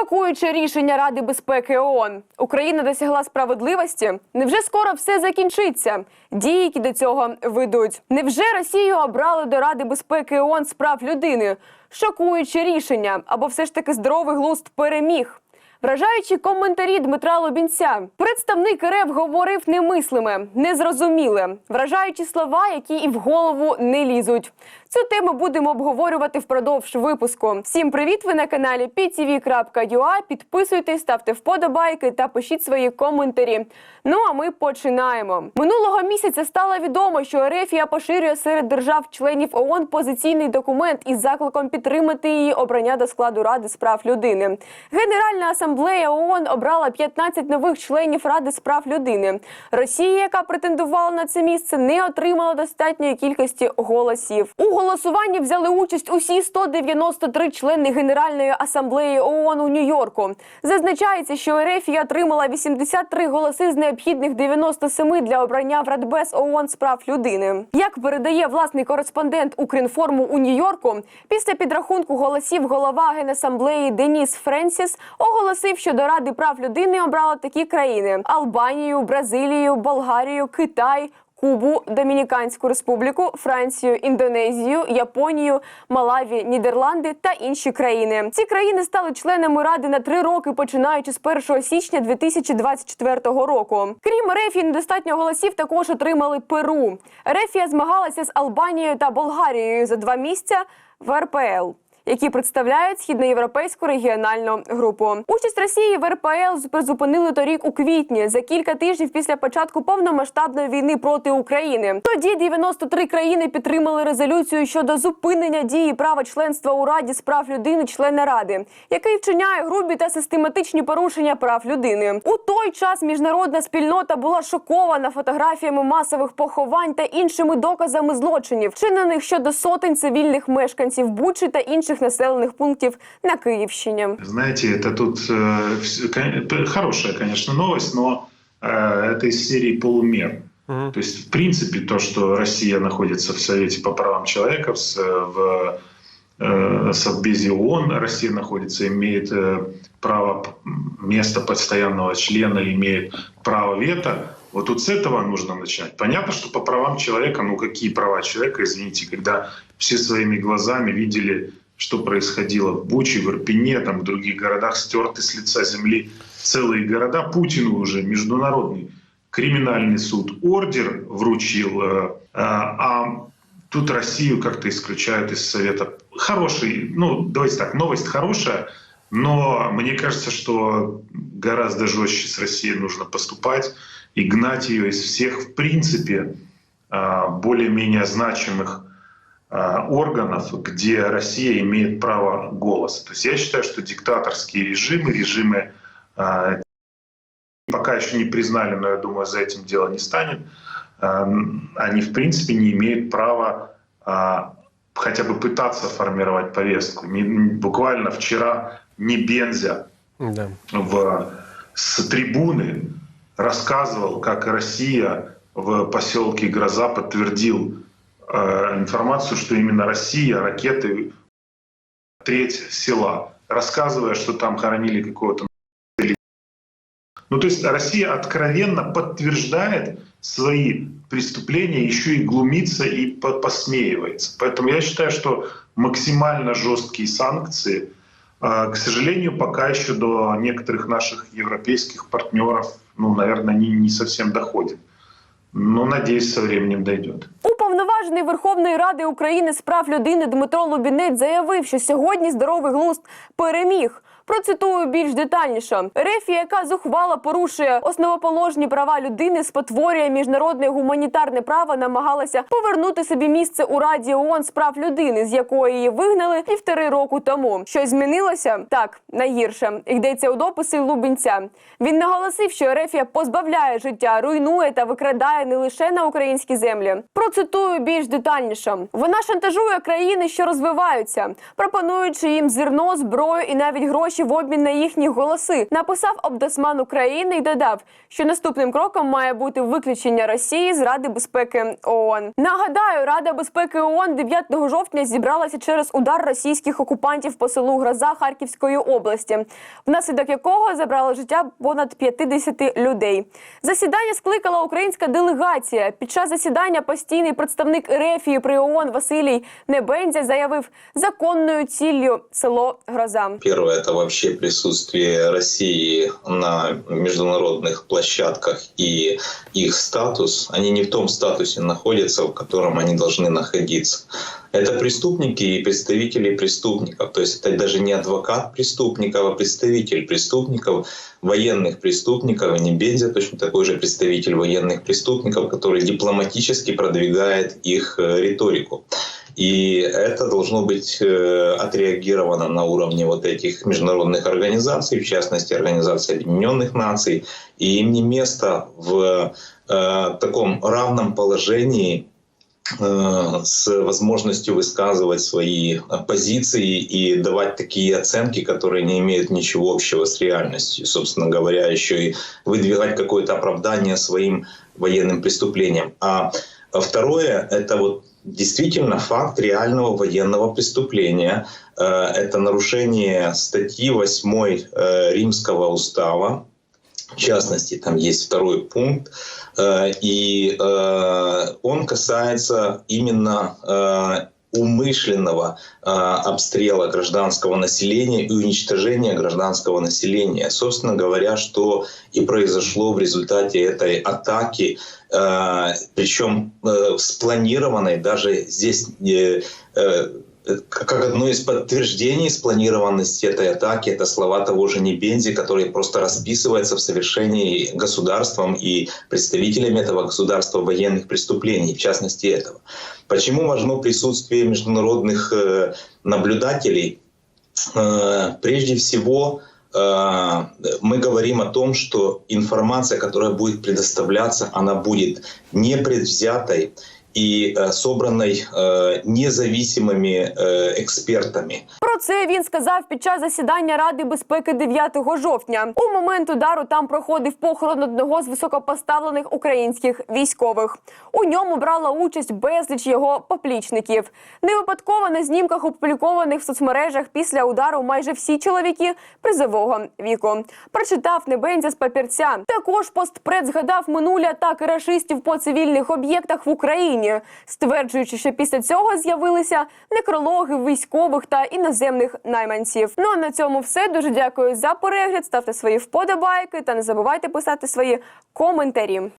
Шокуюче рішення Ради безпеки ООН. Україна досягла справедливості. Невже скоро все закінчиться? Дії, які до цього ведуть. Невже Росію обрали до Ради безпеки ООН з прав людини? Шокуюче рішення або все ж таки здоровий глузд переміг. Вражаючі коментарі Дмитра Лобінця. Представник РФ говорив немислиме, незрозуміле, вражаючі слова, які і в голову не лізуть. Цю тему будемо обговорювати впродовж випуску. Всім привіт! Ви на каналі ptv.ua. Підписуйтесь, ставте вподобайки та пишіть свої коментарі. Ну а ми починаємо. Минулого місяця стало відомо, що Ерефія поширює серед держав-членів ООН позиційний документ із закликом підтримати її обрання до складу Ради з прав людини. Генеральна асамблея ООН обрала 15 нових членів Ради з прав людини. Росія, яка претендувала на це місце, не отримала достатньої кількості голосів. У голосуванні взяли участь усі 193 члени Генеральної асамблеї ООН у Нью-Йорку. Зазначається, що Ерефія отримала 83 голоси з необхідних 97 для обрання в Радбез ООН з прав людини. Як передає власний кореспондент Укрінформу у Нью-Йорку, після підрахунку голосів голова Генасамблеї Деніс Френсіс оголосив, що до Ради прав людини обрала такі країни: Албанію, Бразилію, Болгарію, Китай. Кубу, Домініканську Республіку, Францію, Індонезію, Японію, Малаві, Нідерланди та інші країни. Ці країни стали членами ради на три роки, починаючи з 1 січня 2024 року. Крім Рефії, недостатньо голосів також отримали Перу. Рефія змагалася з Албанією та Болгарією за два місця в РПЛ які представляють східноєвропейську регіональну групу. Участь Росії в РПЛ призупинили торік у квітні за кілька тижнів після початку повномасштабної війни проти України. Тоді 93 країни підтримали резолюцію щодо зупинення дії права членства у Раді з прав людини, члена ради, який вчиняє грубі та систематичні порушення прав людини. У той час міжнародна спільнота була шокована фотографіями масових поховань та іншими доказами злочинів, вчинених щодо сотень цивільних мешканців Бучі та інших населених пунктів на Київщині. Знаете, это тут э, вс- кон- хорошая, конечно, новость, но э, это из серии полумер. Мгм. То есть, в принципе, то, что Россия находится в Совете по правам человека, в, с- в э, Совбезе ООН, Россия находится, имеет э, право п- места постоянного члена, имеет право вето. Вот тут с этого нужно начать. Понятно, что по правам человека, ну какие права человека, извините, когда все своими глазами видели, что происходило в Буче, в Ирпене, там, в других городах, стерты с лица земли целые города. Путину уже международный криминальный суд ордер вручил, э, э, а тут Россию как-то исключают из Совета. Хороший, ну, давайте так, новость хорошая, но мне кажется, что гораздо жестче с Россией нужно поступать и гнать ее из всех, в принципе, а, более-менее значимых органов, где Россия имеет право голоса. То есть я считаю, что диктаторские режимы, режимы а, пока еще не признали, но я думаю, за этим дело не станет, а, они в принципе не имеют права хотя бы пытаться формировать повестку. Буквально вчера не Бензя Да. в, с трибуны рассказывал, как Россия в поселке Гроза подтвердил э, информацию, что именно Россия ракеты треть села, рассказывая, что там хоронили какого-то ну, то есть Россия откровенно подтверждает свои преступления, еще и глумится и по- посмеивается. Поэтому я считаю, что максимально жесткие санкции, э, к сожалению, пока еще до некоторых наших европейских партнеров, ну, наверное, не, не совсем доходит. Но, надеюсь, со временем дойдет. Уповноважений Верховної Ради України з прав людини Дмитро Лубінець заявив, що сьогодні здоровий глузд переміг. Процитую більш детальніше. Рефія, яка зухвало порушує основоположні права людини, спотворює міжнародне гуманітарне право, намагалася повернути собі місце у Раді ООН з прав людини, з якої її вигнали півтори року тому. Щось змінилося? Так, найгірше. Йдеться у дописі Лубінця. Він наголосив, що Рефія позбавляє життя, руйнує та викрадає не лише на українські землі. Процитую більш детальніше. Вона шантажує країни, що розвиваються, пропонуючи їм зерно, зброю і навіть гроші гроші в обмін на їхні голоси. Написав обдосман України і додав, що наступним кроком має бути виключення Росії з Ради безпеки ООН. Нагадаю, Рада безпеки ООН 9 жовтня зібралася через удар російських окупантів по селу Гроза Харківської області, внаслідок якого забрало життя понад 50 людей. Засідання скликала українська делегація. Під час засідання постійний представник Рефії при ООН Василій Небензя заявив законною ціллю село Гроза. Первое – это вообще присутствие России на международных площадках и их статус. Они не в том статусе находятся, в котором они должны находиться. Это преступники и представители преступников. То есть это даже не адвокат преступников, а представитель преступников, военных преступников. И Небензя точно такой же представитель военных преступников, который дипломатически продвигает их э, риторику. И это должно быть э, отреагировано на уровне вот этих международных организаций, в частности Организации Объединенных Наций. И им не место в э, таком равном положении э, с возможностью высказывать свои позиции и давать такие оценки, которые не имеют ничего общего с реальностью. Собственно говоря, еще и выдвигать какое-то оправдание своим военным преступлениям. А второе – это вот действительно факт реального военного преступления. Э, Это нарушение статьи 8 э, Римского устава. В частности, там есть второй пункт, э, и он касается именно умышленного э, обстрела гражданского населения и уничтожения гражданского населения. Собственно говоря, что и произошло в результате этой атаки, э, причем э, спланированной даже здесь э, э, как одно из подтверждений спланированности этой атаки, это слова того же Небензи, который просто расписывается в совершении государством и представителями этого государства военных преступлений, в частности этого. Почему важно присутствие международных э, наблюдателей? Э, Прежде всего, э, мы говорим о том, что информация, которая будет предоставляться, она будет непредвзятой и э, собранной э, независимыми э, экспертами. Про це він сказав під час засідання Ради безпеки 9 жовтня. У момент удару там проходив похорон одного з високопоставлених українських військових. У ньому брала участь безліч його поплічників. Не випадково на знімках, опублікованих в соцмережах після удару, майже всі чоловіки призового віку. Прочитав Небензя з папірця. Також постпред згадав минулі атаки рашистів по цивільних об'єктах в Україні, стверджуючи, що після цього з'явилися некрологи військових та іноземних найманців. Ну а на цьому все. Дуже дякую за перегляд. Ставте свої вподобайки та не забувайте писати свої коментарі.